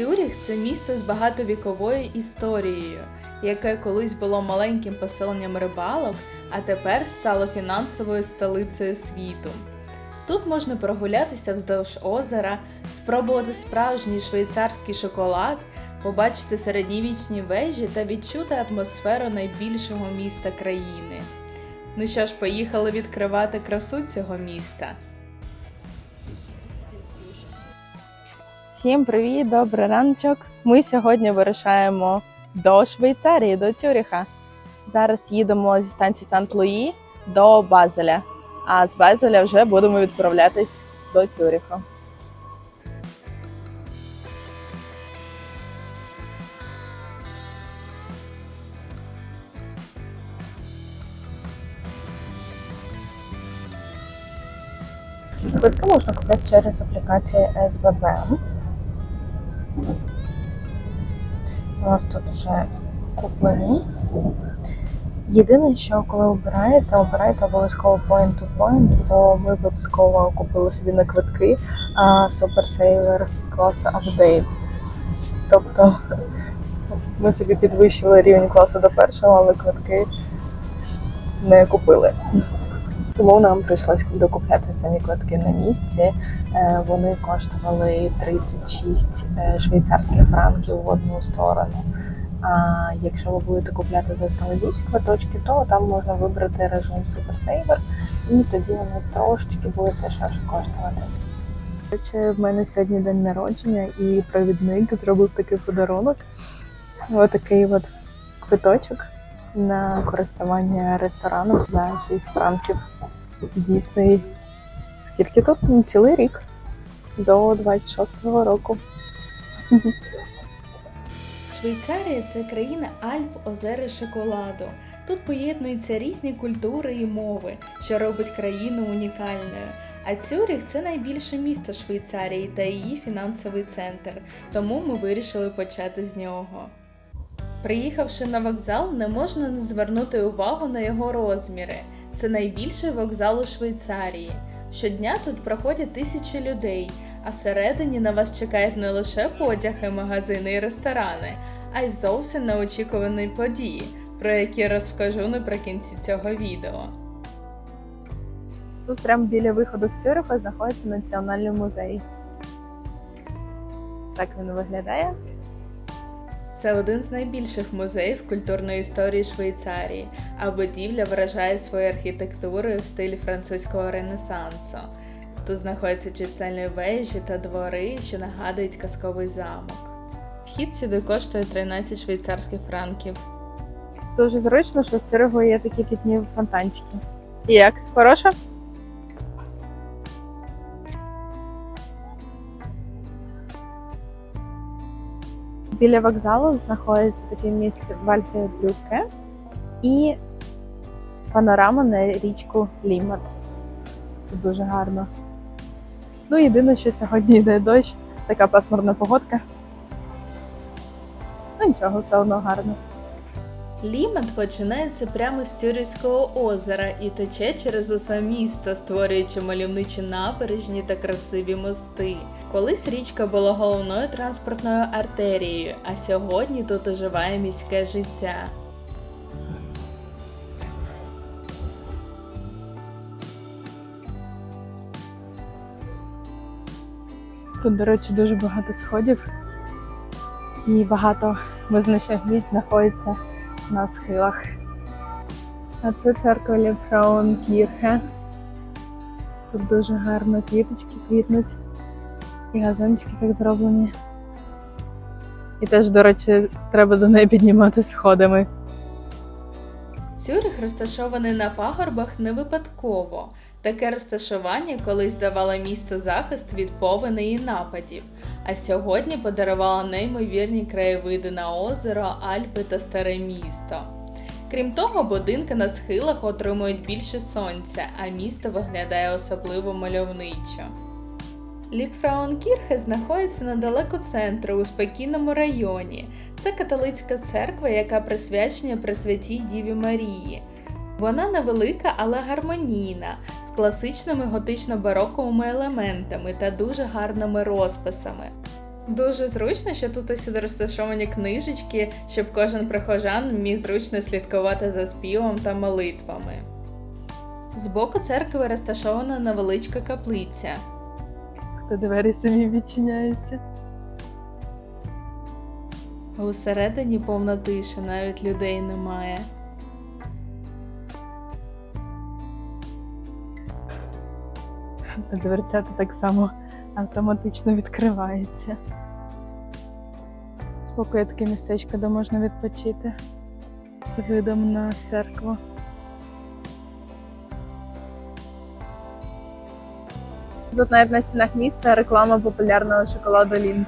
Цюріх це місто з багатовіковою історією, яке колись було маленьким поселенням рибалок, а тепер стало фінансовою столицею світу. Тут можна прогулятися вздовж озера, спробувати справжній швейцарський шоколад, побачити середньовічні вежі та відчути атмосферу найбільшого міста країни. Ну що ж, поїхали відкривати красу цього міста. Всім привіт, добрий раночок. Ми сьогодні вирушаємо до Швейцарії, до Цюріха. Зараз їдемо зі станції Сант-Луї до Базеля. А з Базеля вже будемо відправлятись до Цюріха. Квитки можна купити через аплікацію СББ. Нас тут вже куплені. Єдине, що коли обираєте, обирайте обов'язково point to point, бо ми випадково купили собі на квитки а, Super Saver класу Update. Тобто ми собі підвищили рівень класу до першого, але квитки не купили. Тому нам прийшлось докупляти самі квитки на місці. Е, Вони коштували 36 е, швейцарських франків в одну сторону. А якщо ви будете купляти заздалегідь квиточки, то там можна вибрати режим Super і тоді вони трошечки будуть дешевше коштувати. Коротше, в мене сьогодні день народження, і провідник зробив такий подарунок. Отакий от квиточок на користування рестораном за 6 франків. Дійсний. Скільки тут? Ну, Цілий рік. До 26-го року. Швейцарія це країна Альп, озер і шоколаду. Тут поєднуються різні культури і мови, що робить країну унікальною. А Цюріх це найбільше місто Швейцарії та її фінансовий центр, тому ми вирішили почати з нього. Приїхавши на вокзал, не можна не звернути увагу на його розміри. Це найбільший вокзал у Швейцарії. Щодня тут проходять тисячі людей, а всередині на вас чекають не лише потяги, магазини і ресторани, а й зовсім неочікувані події, про які розкажу наприкінці цього відео. Тут прямо біля виходу з Цюриха знаходиться національний музей. Так він виглядає. Це один з найбільших музеїв культурної історії Швейцарії, а будівля вражає своєю архітектурою в стилі французького ренесансу. Тут знаходяться чисельні вежі та двори, що нагадують казковий замок. Вхід сюди коштує 13 швейцарських франків. Дуже зручно, що в Цюриху є такі літні фонтанчики. Як? Хороша? Біля вокзалу знаходиться таке місце Вальфе Блюке і панорама на річку Лімат. Тут дуже гарно. Ну, єдине, що сьогодні йде дощ, така пасмурна погодка. Ну нічого, все одно гарно. Лімат починається прямо з Тюрівського озера і тече через усе місто, створюючи мальовничі набережні та красиві мости. Колись річка була головною транспортною артерією, а сьогодні тут оживає міське життя. Тут, до речі, дуже багато сходів і багато визначних місць знаходиться на схилах. А це церква Лєфраункірхе. Тут дуже гарно квіточки квітнуть. І газончики так зроблені. І теж, до речі, треба до неї піднімати сходами. Цюрих розташований на пагорбах не випадково. Таке розташування колись давало місту захист від повеней і нападів, а сьогодні подарувало неймовірні краєвиди на озеро, Альпи та старе місто. Крім того, будинки на схилах отримують більше сонця, а місто виглядає особливо мальовничо. Ліпфраункірхе знаходиться недалеко центру у спокійному районі. Це католицька церква, яка присвячена Пресвятій Діві Марії. Вона невелика, але гармонійна, з класичними готично-бароковими елементами та дуже гарними розписами. Дуже зручно, що тут усюди розташовані книжечки, щоб кожен прихожан міг зручно слідкувати за співом та молитвами. Збоку церкви розташована невеличка каплиця. Та двері самі відчиняються. Усередині повна тиша, навіть людей немає. Дверцята так само автоматично відкриваються. Збоку таке містечко, де можна відпочити з видом на церкву. Тут навіть на стінах міста реклама популярного шоколаду Лінд.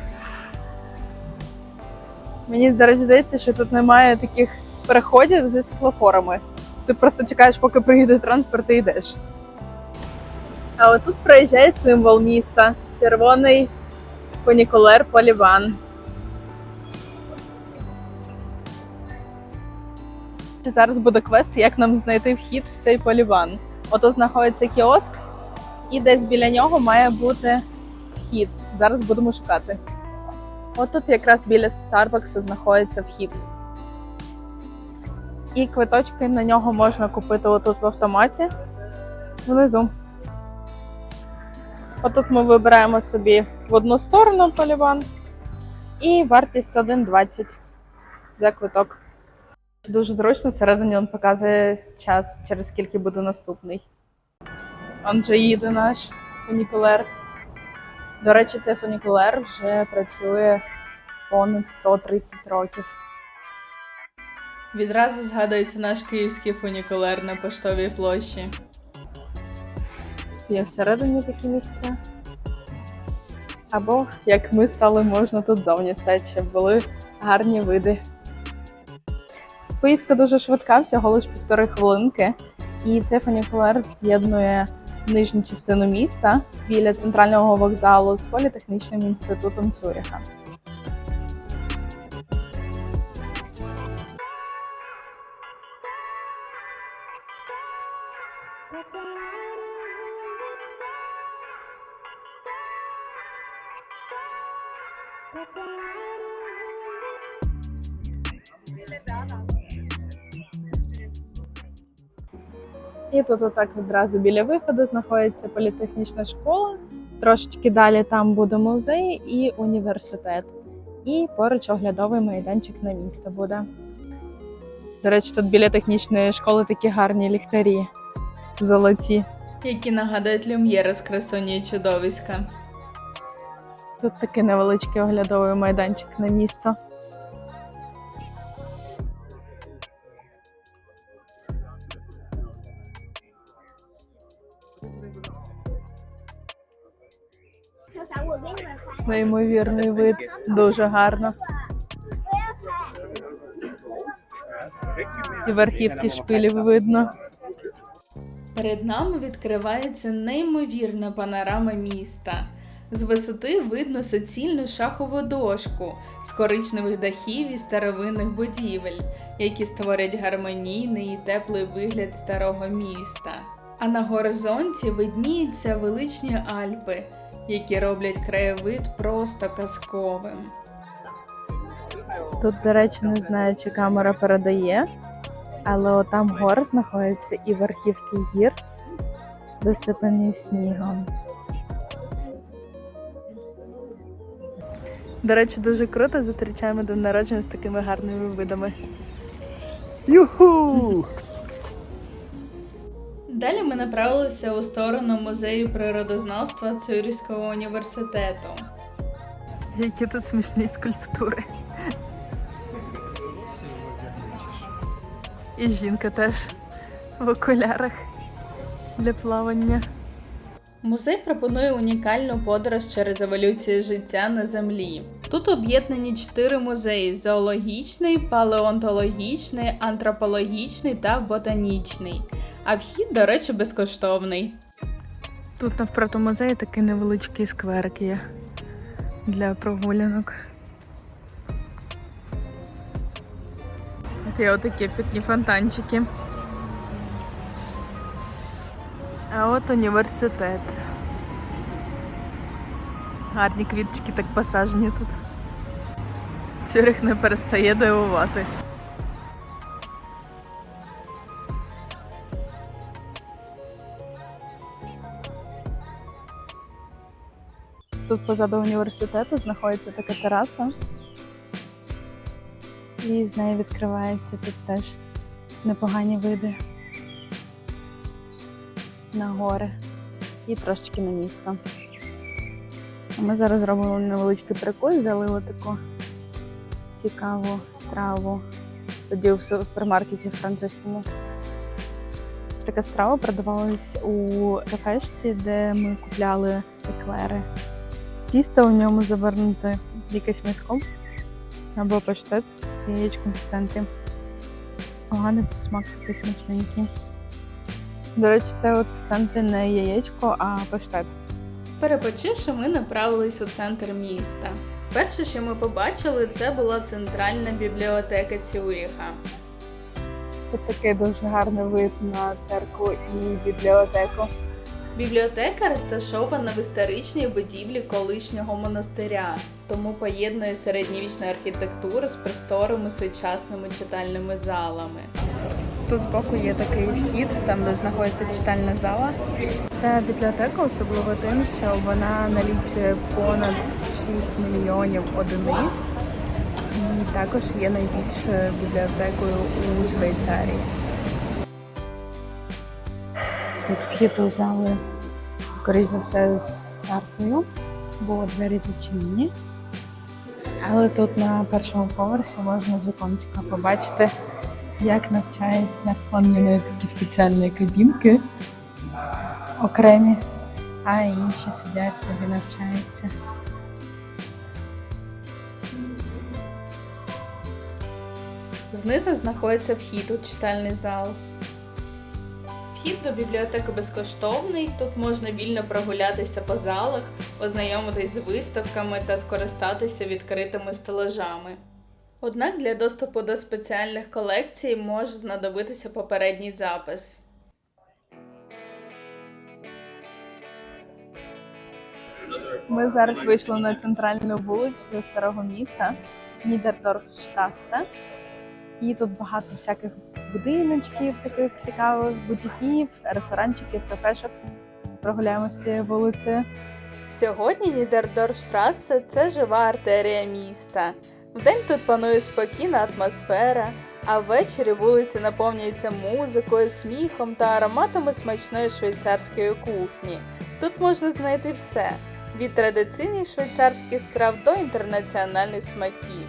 Мені, до речі, здається, що тут немає таких переходів зі світлофорами. Ти просто чекаєш, поки приїде транспорт і йдеш. А отут проїжджає символ міста червоний фунікулер Поліван. Зараз буде квест, як нам знайти вхід в цей поліван. Ото знаходиться кіоск, і десь біля нього має бути вхід. Зараз будемо шукати. Отут якраз біля Старбакса знаходиться вхід. І квиточки на нього можна купити отут в автоматі внизу. Отут ми вибираємо собі в одну сторону поліван і вартість 1,20 за квиток. Дуже зручно, всередині він показує час, через скільки буде наступний. Он же їде наш фунікулер. До речі, цей фунікулер вже працює понад 130 років. Відразу згадується наш київський фунікулер на поштовій площі. Є всередині такі місця. Або, як ми стали, можна тут зовні стати, щоб були гарні види. Поїздка дуже швидка, всього лише півтори хвилинки. І цей фунікулер з'єднує нижню частину міста біля центрального вокзалу з політехнічним інститутом Цюріха. Тут отак одразу біля виходу знаходиться політехнічна школа. Трошечки далі там буде музей і університет. І поруч оглядовий майданчик на місто буде. До речі, тут біля технічної школи такі гарні ліхтарі золоті. Які нагадують люм'єри з красуні чудовиська. Тут такий невеличкий оглядовий майданчик на місто. Неймовірний вид, дуже гарно. І верхівки шпилів видно. Перед нами відкривається неймовірна панорама міста. З висоти видно суцільну шахову дошку з коричневих дахів і старовинних будівель, які створять гармонійний і теплий вигляд старого міста. А на горизонті видніються величні Альпи, які роблять краєвид просто казковим. Тут, до речі, не знаю, чи камера передає, але отам гор знаходяться і верхівки гір, засипані снігом. До речі, дуже круто зустрічаємо день народження з такими гарними видами. Юху! Далі ми направилися у сторону музею природознавства Цюрівського університету. Які тут смішні скульптури. І жінка теж в окулярах для плавання. Музей пропонує унікальну подорож через еволюцію життя на землі. Тут об'єднані чотири музеї: зоологічний, палеонтологічний, антропологічний та ботанічний. А вхід, до речі, безкоштовний. Тут навпроти музею такий невеличкий скверик є для прогулянок. От є отакі питні фонтанчики. А от університет. Гарні квіточки так посаджені тут. Цюрих не перестає дивувати. Тут позаду університету знаходиться така тераса. І з неї відкривається тут теж непогані види на гори і трошечки на місто. Ми зараз зробимо невеличкий перекус, залили таку цікаву страву. Тоді в супермаркеті французькому. Така страва продавалась у кафешці, де ми купляли еклери. Тісто у ньому завернуте якесь м'яско або паштет з яєчком в центрі. Поганий смак такий смачненький. До речі, це от в центрі не яєчко, а паштет. Перепочивши, ми направились у центр міста. Перше, що ми побачили, це була центральна бібліотека Цюріха. Тут такий дуже гарний вид на церкву і бібліотеку. Бібліотека розташована в історичній будівлі колишнього монастиря, тому поєднує середньовічну архітектуру з просторими сучасними читальними залами. Тут збоку є такий вхід, там де знаходиться читальна зала. Ця бібліотека особливо тим, що вона налічує понад 6 мільйонів одиниць і також є найбільшою бібліотекою у Швейцарії. Тут вхід у зали, скоріш за все, з карткою, бо двері зачинені. Але тут на першому поверсі можна з вікончика побачити, як навчається. Вон є такі спеціальні кабінки окремі, а інші сидять собі навчаються. Знизу знаходиться вхід у читальний зал. Вхід до бібліотеки безкоштовний. Тут можна вільно прогулятися по залах, ознайомитись з виставками та скористатися відкритими стелажами. Однак для доступу до спеціальних колекцій може знадобитися попередній запис. Ми зараз вийшли на центральну вулицю старого міста Нідердорфштасе. І тут багато всяких будиночків, таких цікавих бутиків, ресторанчиків, кафешок. Прогуляємося цією вулицею. Сьогодні Нідердорфштрасе – це жива артерія міста. Вдень тут панує спокійна атмосфера, а ввечері вулиці наповнюються музикою, сміхом та ароматами смачної швейцарської кухні. Тут можна знайти все від традиційних швейцарських страв до інтернаціональних смаків.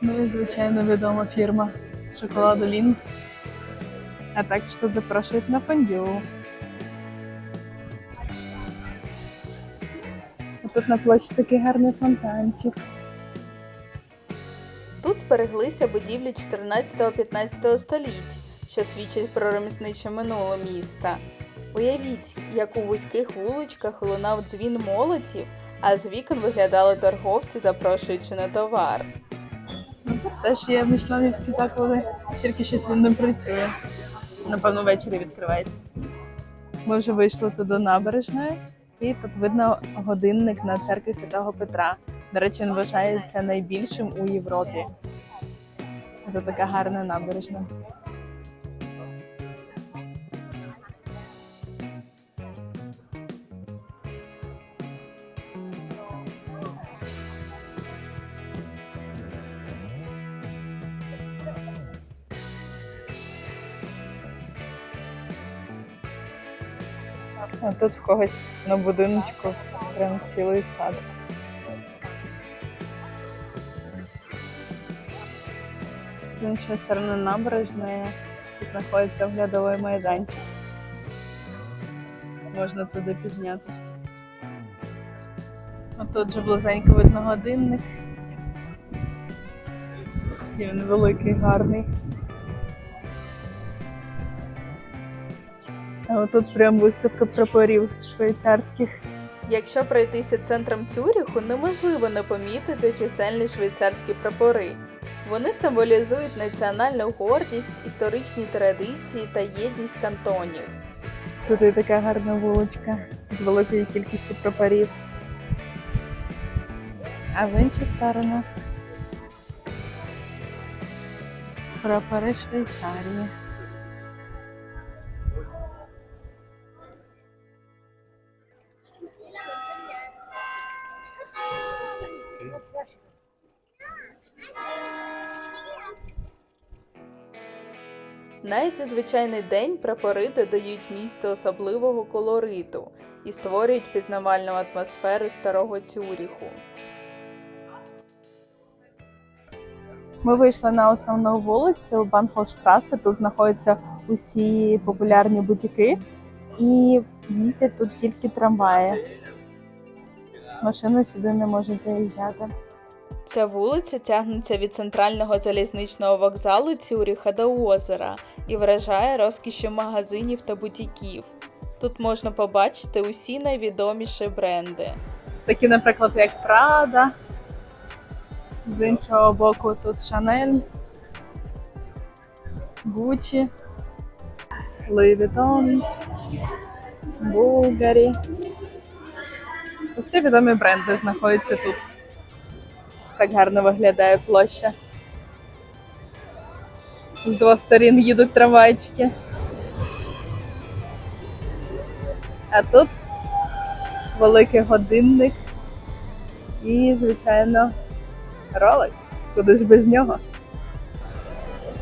Ну і звичайно відома фірма шоколаду Лін. А також тут запрошують на фондю. А тут на площі такий гарний фонтанчик. Тут збереглися будівлі 14-15 століть, що свідчать про ремісниче минуле міста. Уявіть, як у вузьких вуличках лунав дзвін молотів, а з вікон виглядали торговці, запрошуючи на товар. Теж є мишленівські заклади, тільки щось він не працює. Напевно, ввечері відкривається. Ми вже вийшли туди до набережної, і тут видно годинник на церкві Святого Петра. До речі, він вважається найбільшим у Європі. Це така гарна набережна. А тут в когось на будиночку прям цілий сад. З іншої сторони набережної знаходиться оглядовий майданчик. Можна туди піднятися. А тут же близенько видно годинник. І він великий, гарний. А отут прям виставка прапорів швейцарських. Якщо пройтися центром Цюріху, неможливо не помітити чисельні швейцарські прапори. Вони символізують національну гордість, історичні традиції та єдність кантонів. Тут і така гарна вуличка з великою кількістю прапорів. А в іншу сторону прапори Швейцарії. Навіть у звичайний день прапори додають місту особливого колориту і створюють пізнавальну атмосферу старого Цюріху. Ми вийшли на основну вулицю Банхофштрасе. Тут знаходяться усі популярні бутіки, і їздять тут тільки трамваї. Машини сюди не можуть заїжджати. Ця вулиця тягнеться від центрального залізничного вокзалу Цюріха до озера і вражає розкішю магазинів та бутіків. Тут можна побачити усі найвідоміші бренди. Такі, наприклад, як Prada. З іншого боку тут Chanel, Gucci, Louis Vuitton, Bulgari. Усі відомі бренди знаходяться тут. Так гарно виглядає площа. З двох сторін їдуть трамвайчики. А тут великий годинник і, звичайно, Rolex. Куди ж без нього?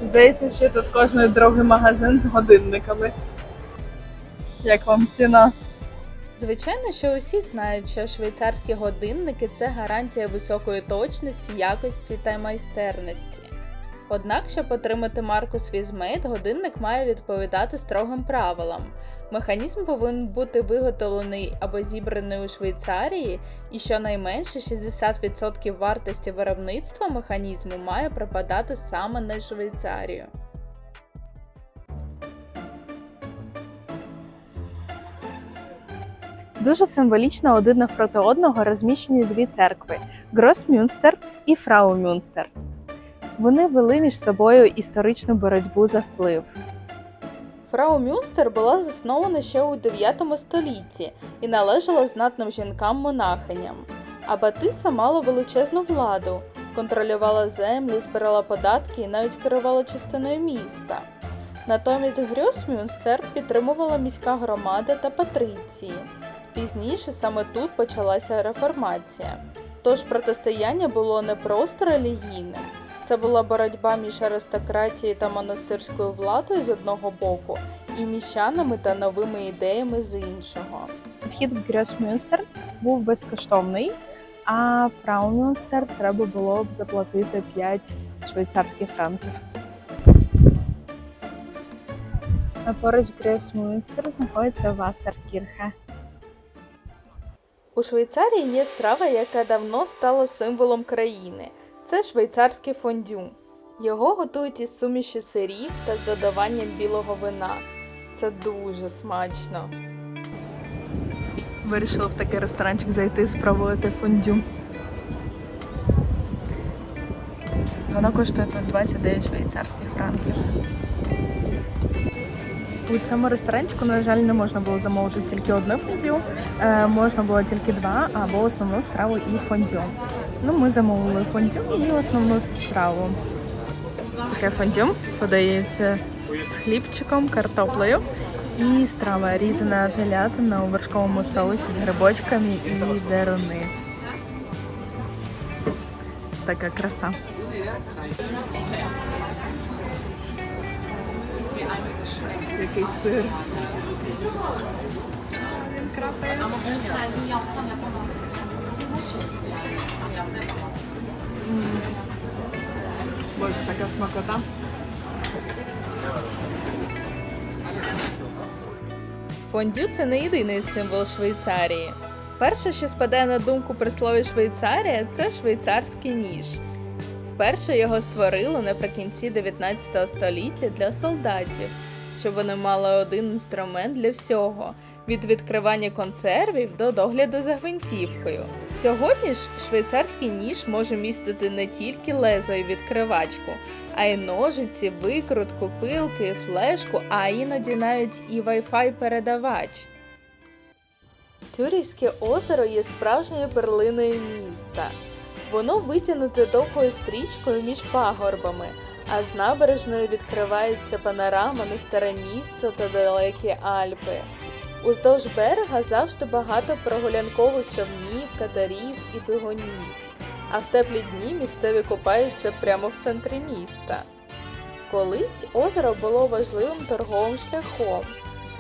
Здається, що тут кожний другий магазин з годинниками. Як вам ціна? Звичайно, що усі знають, що швейцарські годинники це гарантія високої точності, якості та майстерності. Однак, щоб отримати марку Swissmade, годинник має відповідати строгим правилам. Механізм повинен бути виготовлений або зібраний у Швейцарії, і щонайменше 60% вартості виробництва механізму має припадати саме на Швейцарію. Дуже символічно один навпроти одного розміщені дві церкви Гросмюнстер і Фраумюнстер. Вони вели між собою історичну боротьбу за вплив. Фрау Мюнстер була заснована ще у 9 столітті і належала знатним жінкам-монахиням. Абатиса мала величезну владу, контролювала землі, збирала податки і навіть керувала частиною міста. Натомість Грюсмюнстер підтримувала міська громада та патриції. Пізніше саме тут почалася реформація. Тож протистояння було не просто релігійним, це була боротьба між аристократією та монастирською владою з одного боку і міщанами та новими ідеями з іншого. Вхід в Гросмюнстер був безкоштовний, а Фраумюнстер треба було б заплатити 5 швейцарських франків. Поруч Гросмюнстер знаходиться Вассеркірхе. У Швейцарії є страва, яка давно стала символом країни. Це швейцарське фондю. Його готують із суміші сирів та з додаванням білого вина. Це дуже смачно. Вирішила в такий ресторанчик зайти і спробувати фондю. Воно коштує тут 29 швейцарських франків. У цьому ресторанчику, на жаль, не можна було замовити тільки одне фондю, е, можна було тільки два або основну страву і фондю. Ну, ми замовили фондю і основну страву. Таке фондю подається з хлібчиком, картоплею і страва різана телятина у вершковому соусі з грибочками і деруни. Така краса. Який сир. Боже, така смакота. Фондю це не єдиний символ Швейцарії. Перше, що спадає на думку при слові Швейцарія, це швейцарський ніж. Вперше його створили наприкінці 19 століття для солдатів, щоб вони мали один інструмент для всього від відкривання консервів до догляду за гвинтівкою. Сьогодні ж швейцарський ніж може містити не тільки лезо і відкривачку, а й ножиці, викрутку, пилки, флешку, а іноді навіть і Wi-Fi передавач. Цюрійське озеро є справжньою перлиною міста. Воно витягнуте довгою стрічкою між пагорбами, а з набережною відкривається панорама на старе місто та далекі Альпи. Уздовж берега завжди багато прогулянкових човнів, катарів і бігунів. А в теплі дні місцеві купаються прямо в центрі міста. Колись озеро було важливим торговим шляхом,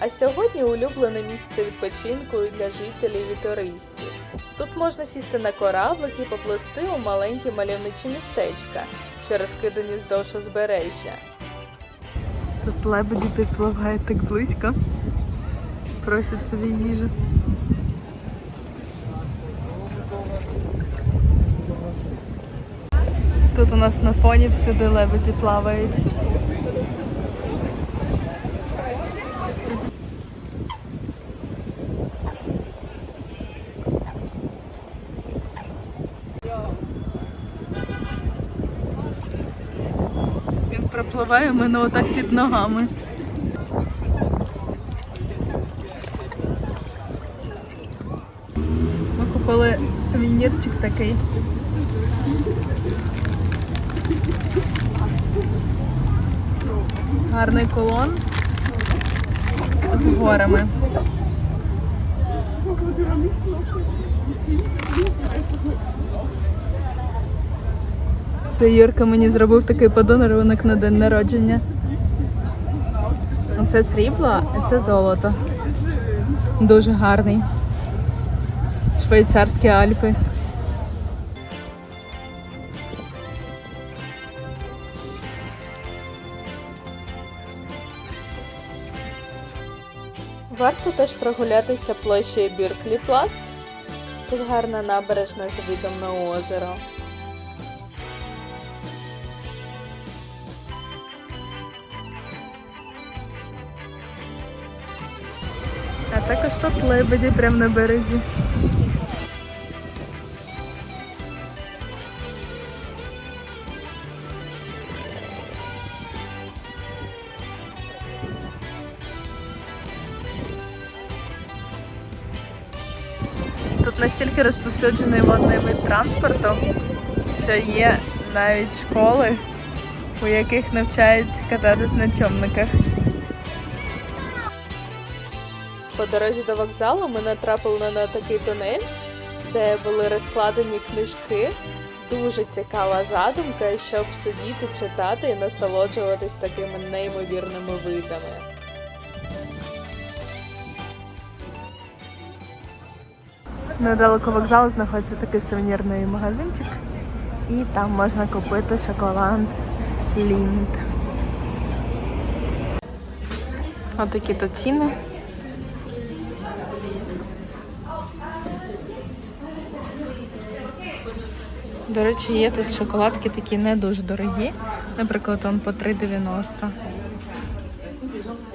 а сьогодні улюблене місце відпочинку для жителів і туристів. Тут можна сісти на кораблик і поплисти у маленькі мальовничі містечка, що розкидані вздовж узбережжя. Тут лебеді підпливають так близько. Просять собі їжу. Тут у нас на фоні всюди лебеді плавають. Пропливає в мене отак під ногами. Ми купили сувенірчик такий. Гарний колон з горами. Це Юрка мені зробив такий подарунок на день народження. Оце срібло, а це золото. Дуже гарний. Швейцарські Альпи. Варто теж прогулятися площею Бірклі Плац. Тут гарна набережна з видом на озеро. Тут лебеді прямо на березі. Тут настільки розповсюджений водний вид транспорту, що є навіть школи, у яких навчаються кататись на човниках. По дорозі до вокзалу ми натрапили на такий тунель, де були розкладені книжки. Дуже цікава задумка, щоб сидіти, читати і насолоджуватись такими неймовірними видами. Недалеко вокзалу знаходиться такий сувенірний магазинчик, і там можна купити шоколад Лінд. Отакі тут ціни. До речі, є тут шоколадки такі не дуже дорогі. Наприклад, он по 3,90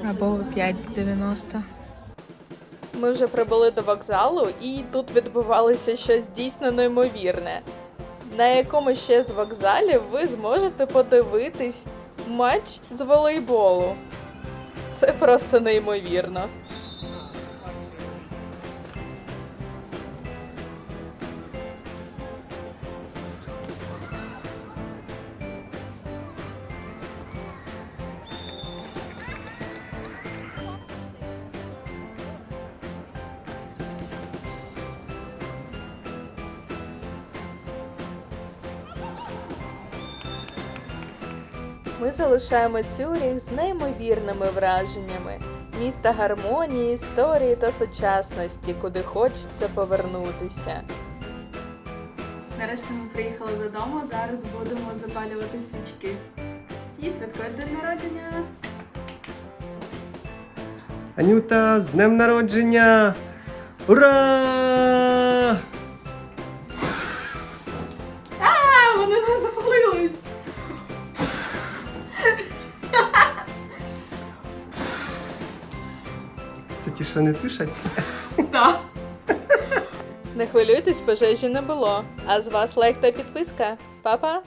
або 5,90. Ми вже прибули до вокзалу, і тут відбувалося щось дійсно неймовірне. На якому ще з вокзалів ви зможете подивитись матч з волейболу. Це просто неймовірно. Ми залишаємо Цюріх з неймовірними враженнями. Міста гармонії, історії та сучасності, куди хочеться повернутися. Нарешті ми приїхали додому. Зараз будемо запалювати свічки. І святкувати день народження. Анюта, з днем народження! Ура! Що не тушаться. Не хвилюйтесь, пожежі не було. А з вас лайк та підписка. Па-па!